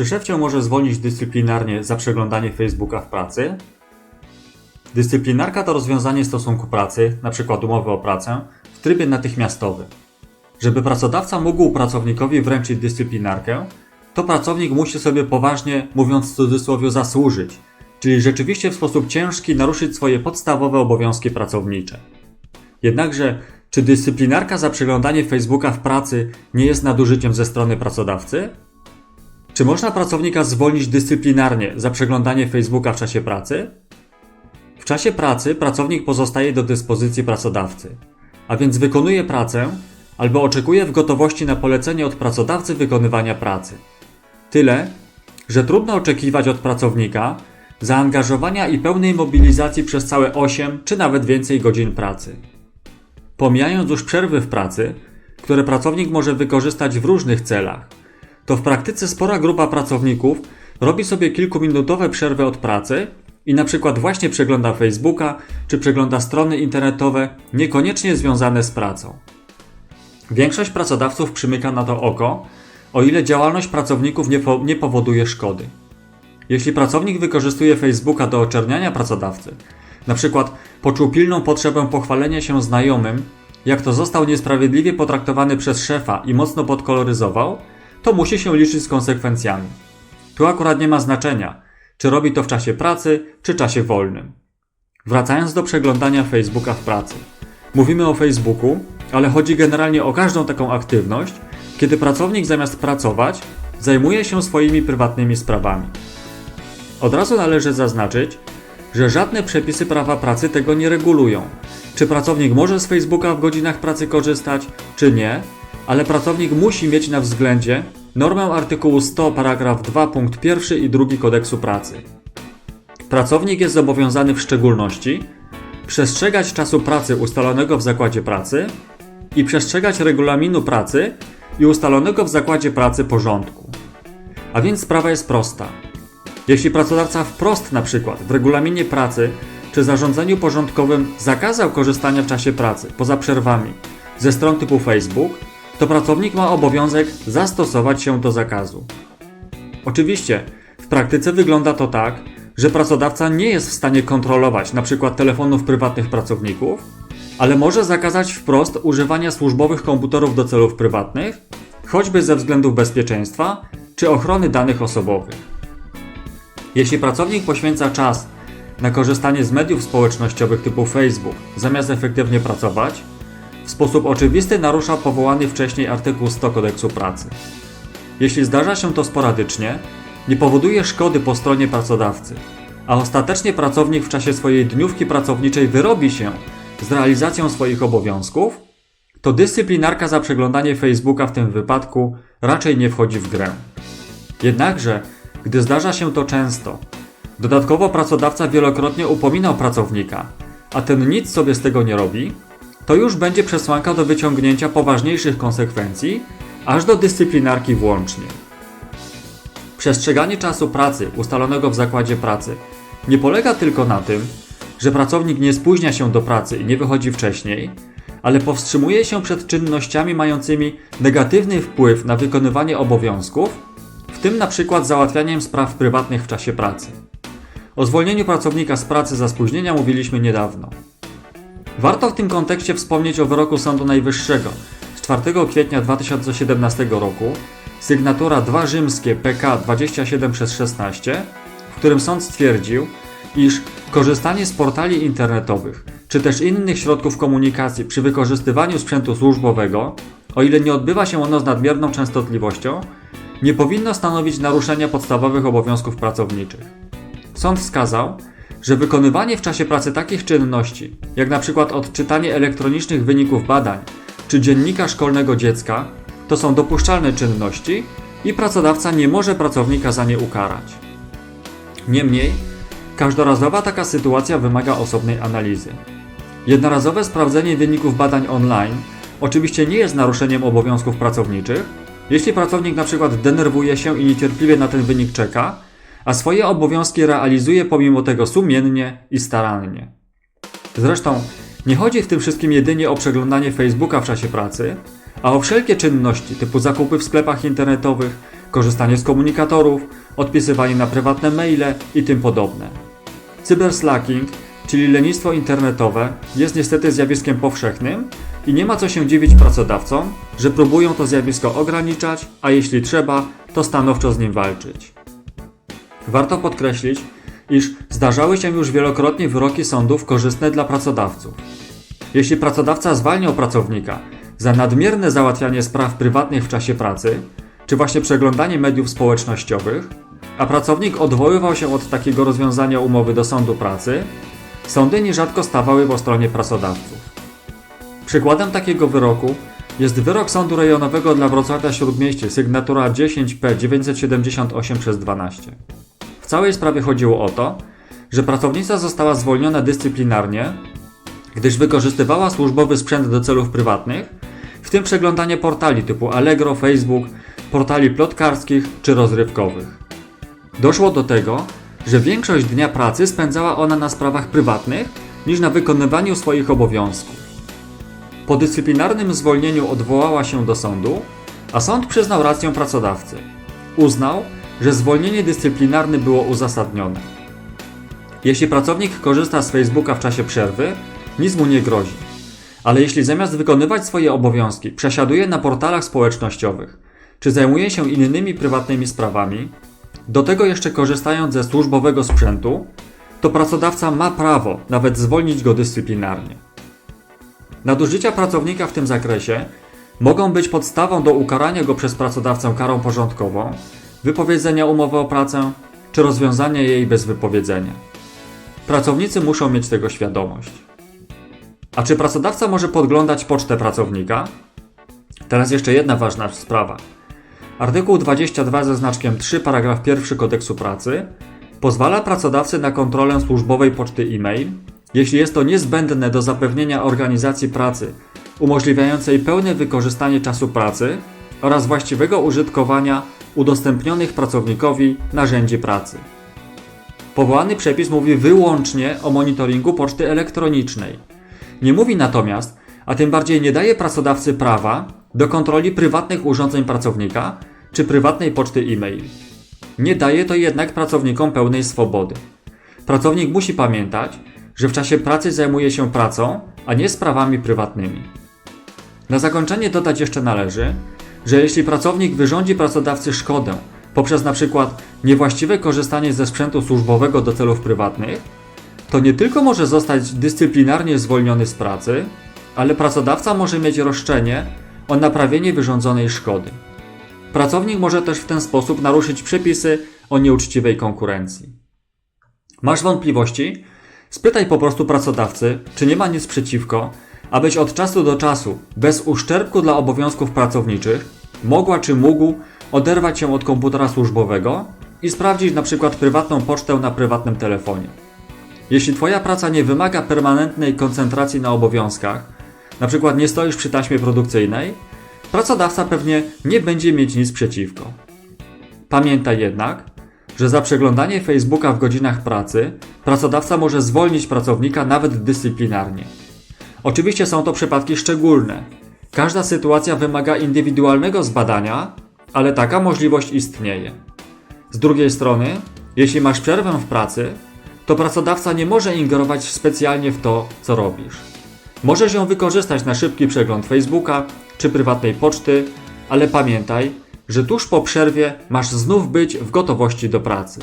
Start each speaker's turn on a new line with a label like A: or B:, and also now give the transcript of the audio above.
A: Czy szef cię może zwolnić dyscyplinarnie za przeglądanie Facebooka w pracy? Dyscyplinarka to rozwiązanie stosunku pracy, np. umowy o pracę, w trybie natychmiastowym. Żeby pracodawca mógł pracownikowi wręczyć dyscyplinarkę, to pracownik musi sobie poważnie, mówiąc w cudzysłowie, zasłużyć, czyli rzeczywiście w sposób ciężki naruszyć swoje podstawowe obowiązki pracownicze. Jednakże, czy dyscyplinarka za przeglądanie Facebooka w pracy nie jest nadużyciem ze strony pracodawcy? Czy można pracownika zwolnić dyscyplinarnie za przeglądanie Facebooka w czasie pracy? W czasie pracy pracownik pozostaje do dyspozycji pracodawcy, a więc wykonuje pracę albo oczekuje w gotowości na polecenie od pracodawcy wykonywania pracy. Tyle, że trudno oczekiwać od pracownika zaangażowania i pełnej mobilizacji przez całe 8 czy nawet więcej godzin pracy. Pomijając już przerwy w pracy, które pracownik może wykorzystać w różnych celach, to w praktyce spora grupa pracowników robi sobie kilkuminutowe przerwy od pracy i na przykład właśnie przegląda Facebooka czy przegląda strony internetowe niekoniecznie związane z pracą. Większość pracodawców przymyka na to oko, o ile działalność pracowników nie, po, nie powoduje szkody. Jeśli pracownik wykorzystuje Facebooka do oczerniania pracodawcy, na przykład poczuł pilną potrzebę pochwalenia się znajomym, jak to został niesprawiedliwie potraktowany przez szefa i mocno podkoloryzował, to musi się liczyć z konsekwencjami. Tu akurat nie ma znaczenia, czy robi to w czasie pracy, czy czasie wolnym. Wracając do przeglądania Facebooka w pracy. Mówimy o Facebooku, ale chodzi generalnie o każdą taką aktywność, kiedy pracownik zamiast pracować, zajmuje się swoimi prywatnymi sprawami. Od razu należy zaznaczyć, że żadne przepisy prawa pracy tego nie regulują. Czy pracownik może z Facebooka w godzinach pracy korzystać, czy nie, ale pracownik musi mieć na względzie normę artykułu 100 paragraf 2 punkt 1 i 2 kodeksu pracy. Pracownik jest zobowiązany w szczególności przestrzegać czasu pracy ustalonego w zakładzie pracy i przestrzegać regulaminu pracy i ustalonego w zakładzie pracy porządku. A więc sprawa jest prosta. Jeśli pracodawca wprost na przykład w regulaminie pracy czy zarządzeniu porządkowym zakazał korzystania w czasie pracy poza przerwami ze stron typu Facebook, to pracownik ma obowiązek zastosować się do zakazu. Oczywiście, w praktyce wygląda to tak, że pracodawca nie jest w stanie kontrolować np. telefonów prywatnych pracowników, ale może zakazać wprost używania służbowych komputerów do celów prywatnych, choćby ze względów bezpieczeństwa czy ochrony danych osobowych. Jeśli pracownik poświęca czas na korzystanie z mediów społecznościowych typu Facebook, zamiast efektywnie pracować, w sposób oczywisty narusza powołany wcześniej artykuł 100 kodeksu pracy. Jeśli zdarza się to sporadycznie, nie powoduje szkody po stronie pracodawcy, a ostatecznie pracownik w czasie swojej dniówki pracowniczej wyrobi się z realizacją swoich obowiązków, to dyscyplinarka za przeglądanie Facebooka w tym wypadku raczej nie wchodzi w grę. Jednakże, gdy zdarza się to często, dodatkowo pracodawca wielokrotnie upominał pracownika, a ten nic sobie z tego nie robi, to już będzie przesłanka do wyciągnięcia poważniejszych konsekwencji, aż do dyscyplinarki włącznie. Przestrzeganie czasu pracy ustalonego w zakładzie pracy nie polega tylko na tym, że pracownik nie spóźnia się do pracy i nie wychodzi wcześniej, ale powstrzymuje się przed czynnościami mającymi negatywny wpływ na wykonywanie obowiązków, w tym na przykład załatwianiem spraw prywatnych w czasie pracy. O zwolnieniu pracownika z pracy za spóźnienia mówiliśmy niedawno. Warto w tym kontekście wspomnieć o wyroku Sądu Najwyższego z 4 kwietnia 2017 roku, sygnatura 2 rzymskie PK 27 przez 16, w którym sąd stwierdził, iż korzystanie z portali internetowych czy też innych środków komunikacji przy wykorzystywaniu sprzętu służbowego, o ile nie odbywa się ono z nadmierną częstotliwością, nie powinno stanowić naruszenia podstawowych obowiązków pracowniczych. Sąd wskazał, że wykonywanie w czasie pracy takich czynności, jak na przykład odczytanie elektronicznych wyników badań czy dziennika szkolnego dziecka, to są dopuszczalne czynności i pracodawca nie może pracownika za nie ukarać. Niemniej, każdorazowa taka sytuacja wymaga osobnej analizy. Jednorazowe sprawdzenie wyników badań online oczywiście nie jest naruszeniem obowiązków pracowniczych, jeśli pracownik na przykład denerwuje się i niecierpliwie na ten wynik czeka, a swoje obowiązki realizuje pomimo tego sumiennie i starannie. Zresztą nie chodzi w tym wszystkim jedynie o przeglądanie Facebooka w czasie pracy, a o wszelkie czynności typu zakupy w sklepach internetowych, korzystanie z komunikatorów, odpisywanie na prywatne maile i tym podobne. Cyberslacking, czyli lenistwo internetowe, jest niestety zjawiskiem powszechnym i nie ma co się dziwić pracodawcom, że próbują to zjawisko ograniczać, a jeśli trzeba, to stanowczo z nim walczyć. Warto podkreślić, iż zdarzały się już wielokrotnie wyroki sądów korzystne dla pracodawców. Jeśli pracodawca zwalniał pracownika za nadmierne załatwianie spraw prywatnych w czasie pracy, czy właśnie przeglądanie mediów społecznościowych, a pracownik odwoływał się od takiego rozwiązania umowy do sądu pracy, sądy nierzadko stawały po stronie pracodawców. Przykładem takiego wyroku jest wyrok Sądu Rejonowego dla Wrocławia Śródmieście, sygnatura 10P 978 przez 12. Całej sprawie chodziło o to, że pracownica została zwolniona dyscyplinarnie, gdyż wykorzystywała służbowy sprzęt do celów prywatnych, w tym przeglądanie portali typu Allegro, Facebook, portali plotkarskich czy rozrywkowych. Doszło do tego, że większość dnia pracy spędzała ona na sprawach prywatnych niż na wykonywaniu swoich obowiązków. Po dyscyplinarnym zwolnieniu odwołała się do sądu, a sąd przyznał rację pracodawcy. Uznał, że zwolnienie dyscyplinarne było uzasadnione. Jeśli pracownik korzysta z Facebooka w czasie przerwy, nic mu nie grozi. Ale jeśli zamiast wykonywać swoje obowiązki przesiaduje na portalach społecznościowych, czy zajmuje się innymi prywatnymi sprawami, do tego jeszcze korzystając ze służbowego sprzętu, to pracodawca ma prawo nawet zwolnić go dyscyplinarnie. Nadużycia pracownika w tym zakresie mogą być podstawą do ukarania go przez pracodawcę karą porządkową, wypowiedzenia umowy o pracę czy rozwiązania jej bez wypowiedzenia. Pracownicy muszą mieć tego świadomość. A czy pracodawca może podglądać pocztę pracownika? Teraz jeszcze jedna ważna sprawa. Artykuł 22 ze znaczkiem 3 paragraf 1 kodeksu pracy pozwala pracodawcy na kontrolę służbowej poczty e-mail, jeśli jest to niezbędne do zapewnienia organizacji pracy umożliwiającej pełne wykorzystanie czasu pracy oraz właściwego użytkowania udostępnionych pracownikowi narzędzi pracy. Powołany przepis mówi wyłącznie o monitoringu poczty elektronicznej. Nie mówi natomiast, a tym bardziej nie daje pracodawcy prawa do kontroli prywatnych urządzeń pracownika czy prywatnej poczty e-mail. Nie daje to jednak pracownikom pełnej swobody. Pracownik musi pamiętać, że w czasie pracy zajmuje się pracą, a nie sprawami prywatnymi. Na zakończenie dodać jeszcze należy, że jeśli pracownik wyrządzi pracodawcy szkodę poprzez np. niewłaściwe korzystanie ze sprzętu służbowego do celów prywatnych, to nie tylko może zostać dyscyplinarnie zwolniony z pracy, ale pracodawca może mieć roszczenie o naprawienie wyrządzonej szkody. Pracownik może też w ten sposób naruszyć przepisy o nieuczciwej konkurencji. Masz wątpliwości? Spytaj po prostu pracodawcy, czy nie ma nic przeciwko, abyś od czasu do czasu, bez uszczerbku dla obowiązków pracowniczych, mogła czy mógł oderwać się od komputera służbowego i sprawdzić na przykład prywatną pocztę na prywatnym telefonie. Jeśli Twoja praca nie wymaga permanentnej koncentracji na obowiązkach, na przykład nie stoisz przy taśmie produkcyjnej, pracodawca pewnie nie będzie mieć nic przeciwko. Pamiętaj jednak, że za przeglądanie Facebooka w godzinach pracy pracodawca może zwolnić pracownika nawet dyscyplinarnie. Oczywiście są to przypadki szczególne. Każda sytuacja wymaga indywidualnego zbadania, ale taka możliwość istnieje. Z drugiej strony, jeśli masz przerwę w pracy, to pracodawca nie może ingerować specjalnie w to, co robisz. Możesz ją wykorzystać na szybki przegląd Facebooka czy prywatnej poczty, ale pamiętaj, że tuż po przerwie masz znów być w gotowości do pracy.